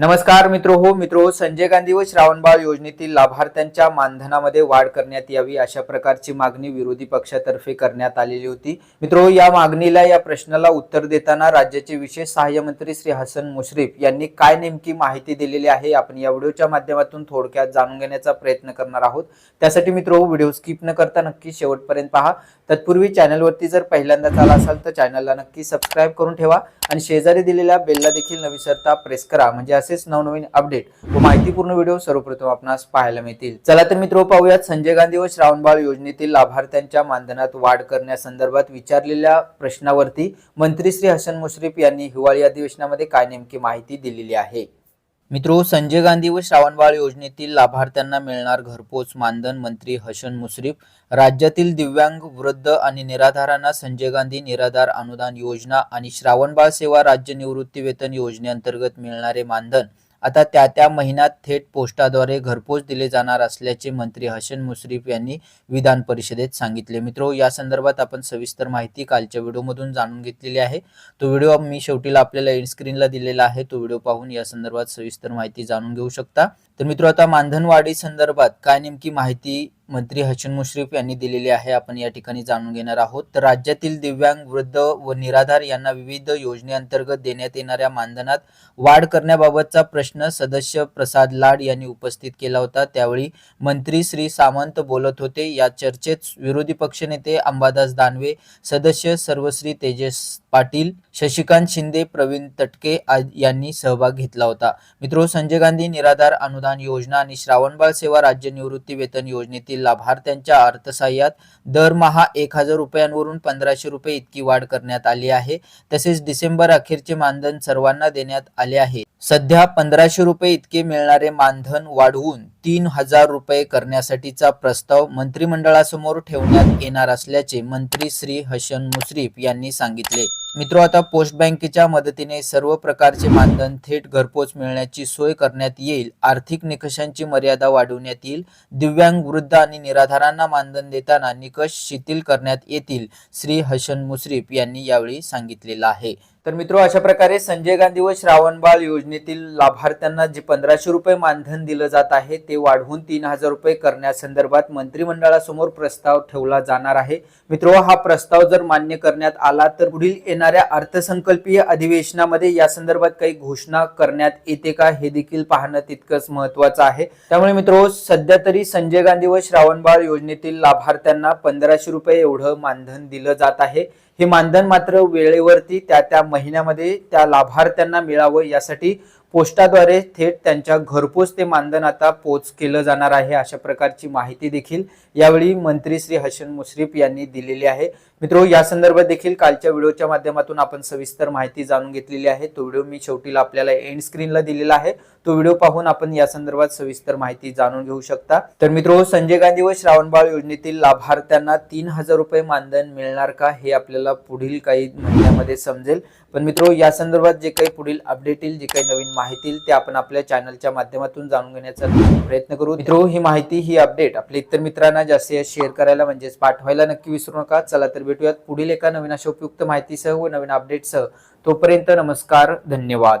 नमस्कार मित्र हो मित्र संजय गांधी व श्रावणबाळ योजनेतील लाभार्थ्यांच्या मानधनामध्ये वाढ करण्यात यावी अशा प्रकारची मागणी विरोधी पक्षातर्फे करण्यात आलेली होती. मित्र या मागणीला या प्रश्नाला उत्तर देताना राज्याचे विशेष सहाय्य मंत्री श्री हसन मुश्रीफ यांनी काय नेमकी माहिती दिलेली आहे आपण या व्हिडिओच्या माध्यमातून थोडक्यात जाणून घेण्याचा प्रयत्न करणार आहोत. त्यासाठी मित्र व्हिडिओ स्किप न करता नक्की शेवटपर्यंत पहा. तत्पूर्वी चॅनलवरती जर पहिल्यांदाच आला असाल तर चॅनलला नक्की सबस्क्राईब करून ठेवा आणि शेजारी दिलेल्या बेलला देखील न विसरता प्रेस करा. म्हणजे असेच नवनवीन अपडेट व माहितीपूर्ण व्हिडिओ सर्वप्रथम आपणास पाहायला मिळतील. चला तर मित्र पाहूयात संजय गांधी व श्रावणबाळ योजनेतील लाभार्थ्यांच्या मानधनात वाढ करण्यासंदर्भात विचारलेल्या प्रश्नावरती मंत्री श्री हसन मुश्रीफ यांनी हिवाळी अधिवेशनामध्ये काय नेमकी माहिती दिलेली आहे? मित्रो संजय गांधी व श्रावणबाळ योजनेतील लाभार्थ्यांना मिळणार घरपोच मानधन मंत्री हसन मुश्रीफ. राज्यातील दिव्यांग वृद्ध आणि निराधारांना संजय गांधी निराधार अनुदान योजना आणि श्रावणबाळ सेवा राज्य निवृत्ती वेतन योजनेअंतर्गत मिळणारे मानधन आता त्या त्या महिन्यात थेट पोस्टाद्वारे घरपोच दिले जाणार असल्याचे मंत्री हसन मुश्रीफ यांनी विधान परिषदेत सांगितले. मित्रो या संदर्भात आपण सविस्तर माहिती कालच्या व्हिडिओमधून जाणून घेतलेली आहे. तो व्हिडिओ मी शेवटीला आपल्याला इनस्क्रीनला दिलेला आहे. तो व्हिडिओ पाहून या संदर्भात सविस्तर माहिती जाणून घेऊ शकता. तर मित्रो आता मानधनवाढी संदर्भात काय नेमकी माहिती मंत्री हसन मुश्रीफ यांनी दिलेली आहे. आपण या ठिकाणी जाणून घेणार आहोत. तर राज्यातील दिव्यांग वृद्ध व निराधार यांना विविध योजनेअंतर्गत देण्यात येणाऱ्या मानधनात वाढ करण्याबाबतचा प्रश्न सदस्य प्रसाद लाड यांनी उपस्थित केला होता. त्यावेळी मंत्री श्री सामंत बोलत होते. या चर्चेत विरोधी पक्षनेते अंबादास दानवे सदस्य सर्वश्री तेजस पाटील शशिकांत शिंदे प्रवीण तटके यांनी सहभाग घेतला होता. मित्रो संजय गांधी निराधार अनुदान योजना आणि श्रावणबाळ सेवा राज्य निवृत्ती वेतन योजनेतील लाभार्थ्यांच्या अर्थसहाय्यात दरमहा एक हजार रुपयांवरून पंधराशे रुपये इतकी वाढ करण्यात आली आहे. तसेच डिसेंबर अखेरचे मानधन सर्वांना देण्यात आले आहे. सध्या पंधराशे रुपये इतके मिळणारे मानधन वाढवून तीन हजार रुपये करण्यासाठीचा प्रस्ताव मंत्रिमंडळासमोर ठेवण्यात येणार असल्याचे मंत्री श्री हसन मुश्रीफ यांनी सांगितले. मित्रो आता पोस्ट बँकेच्या मदतीने सर्व प्रकारचे मानधन थेट घरपोच मिळण्याची सोय करण्यात येईल. आर्थिक निकषांची मर्यादा वाढवण्यात येईल. दिव्यांग वृद्ध आणि निराधारांना मानधन देताना निकष शिथिल करण्यात येतील श्री हसन मुश्रीफ यांनी यावेळी सांगितलेलं आहे. तर मित्रो अशा प्रकारे संजय गांधी व श्रावणबाळ योजनेतील लाभार्थ्यांना जे पंधराशे रुपये मानधन दिलं जात आहे ते वाढवून तीन हजार रुपये करण्यासंदर्भात मंत्रिमंडळासमोर प्रस्ताव ठेवला जाणार आहे. मित्रो हा प्रस्ताव जर मान्य करण्यात आला तर पुढील येणाऱ्या अर्थसंकल्पीय अधिवेशनामध्ये या संदर्भात काही घोषणा करण्यात येते का हे देखील पाहणं तितकंच महत्वाचं आहे. त्यामुळे मित्रो सध्या तरी संजय गांधी व श्रावणबाळ योजनेतील लाभार्थ्यांना पंधराशे रुपये एवढं मानधन दिलं जात आहे. हे मानधन मात्र वेळेवरती त्या त्या महिन्यामध्ये त्या लाभार्थ्यांना मिळावं यासाठी पोस्टाद्वारे थेट त्यांच्या घरपोच ते मानधन आता पोच केलं जाणार आहे अशा प्रकारची माहिती देखील यावेळी मंत्री श्री हसन मुश्रीफ यांनी दिलेली आहे. मित्रो या संदर्भात देखील कालच्या व्हिडिओच्या माध्यमातून आपण सविस्तर माहिती जाणून घेतलेली आहे. तो व्हिडिओ मी शेवटीला आपल्याला एंड स्क्रीनला दिलेला आहे. तो व्हिडिओ पाहून आपण या संदर्भात सविस्तर माहिती जाणून घेऊ शकता. तर मित्रो संजय गांधी व श्रावणबाळ योजनेतील लाभार्थ्यांना तीन हजार रुपये मानधन मिळणार का हे आपल्याला पुढील काही महिन्यामध्ये समजेल. पण मित्रो या संदर्भात जे काही पुढील अपडेट येईल जे काही नवीन माहिती येईल ते आपण आपल्या चॅनलच्या माध्यमातून जाणून घेण्याचा प्रयत्न करू. मित्रो ही माहिती ही अपडेट आपल्या इतर मित्रांना जास्तीत जास्त शेअर करायला म्हणजेच पाठवायला नक्की विसरू नका. चला तर भेटूयात पुढील एका नवीन अशा उपयुक्त माहितीसह व नवीन अपडेटसह तोपर्यंत नमस्कार धन्यवाद.